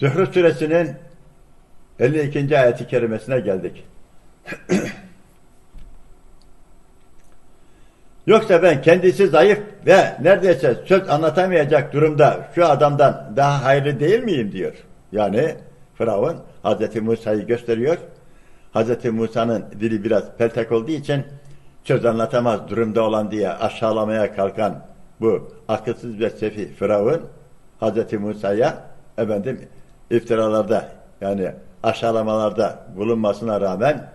Zührü suresinin 52. ayeti kerimesine geldik. Yoksa ben kendisi zayıf ve neredeyse söz anlatamayacak durumda şu adamdan daha hayırlı değil miyim diyor. Yani Firavun Hazreti Musa'yı gösteriyor. Hazreti Musa'nın dili biraz peltek olduğu için söz anlatamaz durumda olan diye aşağılamaya kalkan bu akılsız ve sefi Firavun Hazreti Musa'ya efendim iftiralarda yani aşağılamalarda bulunmasına rağmen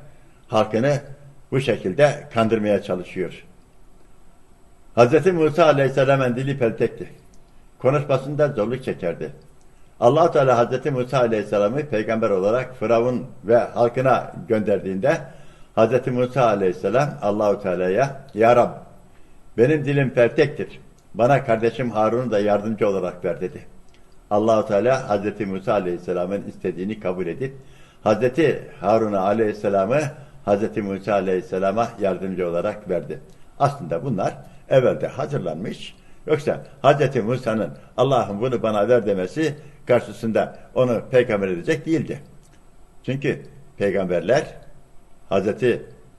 halkını bu şekilde kandırmaya çalışıyor. Hz. Musa Aleyhisselam'ın dili peltekti. Konuşmasında zorluk çekerdi. allah Teala Hz. Musa Aleyhisselam'ı peygamber olarak Firavun ve halkına gönderdiğinde Hz. Musa Aleyhisselam Allahu Teala'ya Ya Rab benim dilim peltektir. Bana kardeşim Harun'u da yardımcı olarak ver dedi. Allahu Teala Hz. Musa Aleyhisselam'ın istediğini kabul edip Hz. Harun'a Aleyhisselam'ı Hz. Musa Aleyhisselam'a yardımcı olarak verdi. Aslında bunlar evvelde hazırlanmış. Yoksa Hz. Musa'nın Allah'ım bunu bana ver demesi karşısında onu peygamber edecek değildi. Çünkü peygamberler Hz.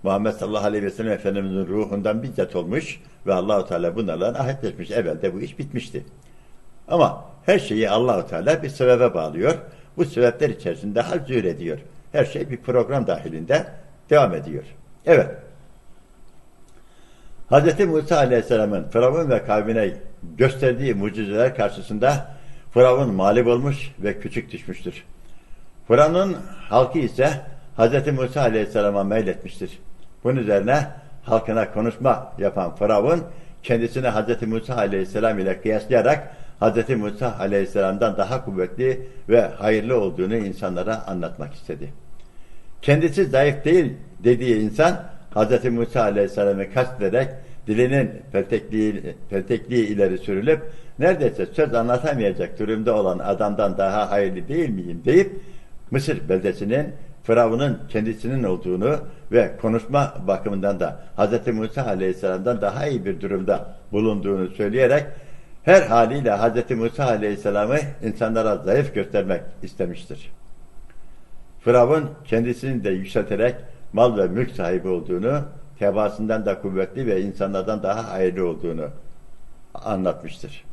Muhammed sallallahu aleyhi ve sellem Efendimizin ruhundan bizzat olmuş ve Allahu Teala bunlarla ahitleşmiş. Evvelde bu iş bitmişti. Ama her şeyi Allahu Teala bir sebebe bağlıyor. Bu sebepler içerisinde hal zühür ediyor. Her şey bir program dahilinde devam ediyor. Evet. Hz. Musa Aleyhisselam'ın Firavun ve kavmine gösterdiği mucizeler karşısında Firavun mağlup olmuş ve küçük düşmüştür. Firavun'un halkı ise Hz. Musa Aleyhisselam'a meyletmiştir. Bunun üzerine halkına konuşma yapan Firavun kendisini Hz. Musa Aleyhisselam ile kıyaslayarak Hz. Musa Aleyhisselam'dan daha kuvvetli ve hayırlı olduğunu insanlara anlatmak istedi. Kendisi zayıf değil dediği insan Hz. Musa Aleyhisselam'ı kastederek dilinin peltekliği, peltekliği ileri sürülüp neredeyse söz anlatamayacak durumda olan adamdan daha hayırlı değil miyim deyip Mısır beldesinin Firavun'un kendisinin olduğunu ve konuşma bakımından da Hz. Musa Aleyhisselam'dan daha iyi bir durumda bulunduğunu söyleyerek her haliyle Hz. Musa Aleyhisselam'ı insanlara zayıf göstermek istemiştir. Firavun kendisini de yükselterek mal ve mülk sahibi olduğunu, tebaasından da kuvvetli ve insanlardan daha hayırlı olduğunu anlatmıştır.